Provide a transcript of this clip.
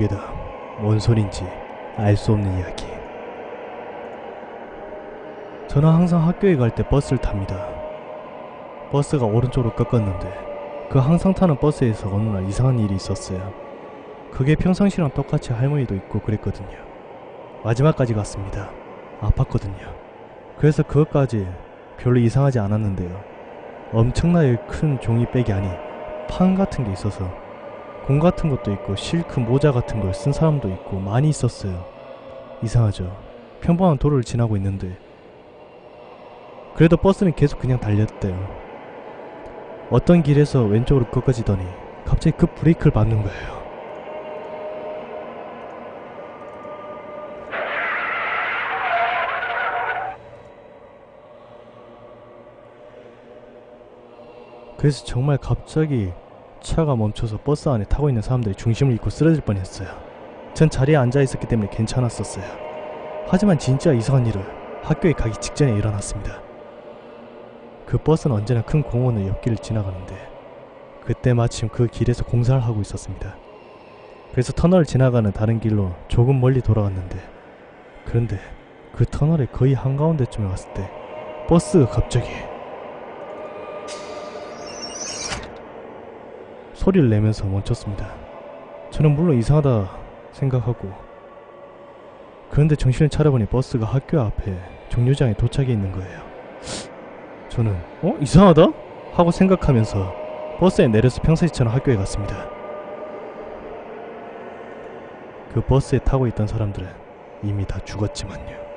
이게 다뭔 소린지 알 수 없는 이야기. 저는 항상 학교에 갈 때 버스를 탑니다. 버스가 오른쪽으로 꺾었는데 그 항상 타는 버스에서 어느 날 이상한 일이 있었어요. 그게 평상시랑 똑같이 할머니도 있고 그랬거든요. 마지막까지 갔습니다. 아팠거든요. 그래서 그것까지 별로 이상하지 않았는데요. 엄청나게 큰 종이백이 아닌 판 같은 게 있어서 공 같은 것도 있고 실크 모자 같은 걸 쓴 사람도 있고 많이 있었어요. 이상하죠. 평범한 도로를 지나고 있는데 그래도 버스는 계속 그냥 달렸대요. 어떤 길에서 왼쪽으로 꺾어지더니 갑자기 급 브레이크를 밟는 거예요. 그래서 정말 갑자기 차가 멈춰서 버스 안에 타고 있는 사람들이 중심을 잃고 쓰러질 뻔했어요. 전 자리에 앉아 있었기 때문에 괜찮았었어요. 하지만 진짜 이상한 일은 학교에 가기 직전에 일어났습니다. 그 버스는 언제나 큰 공원의 옆길을 지나가는데 그때 마침 그 길에서 공사를 하고 있었습니다. 그래서 터널을 지나가는 다른 길로 조금 멀리 돌아갔는데 그런데 그 터널의 거의 한가운데쯤에 왔을 때 버스가 갑자기 소리를 내면서 멈췄습니다. 저는 물론 이상하다 생각하고 그런데 정신을 차려보니 버스가 학교 앞에 정류장에 도착해 있는 거예요. 저는 어? 이상하다? 하고 생각하면서 버스에 내려서 평소시처럼 학교에 갔습니다. 그 버스에 타고 있던 사람들은 이미 다 죽었지만요.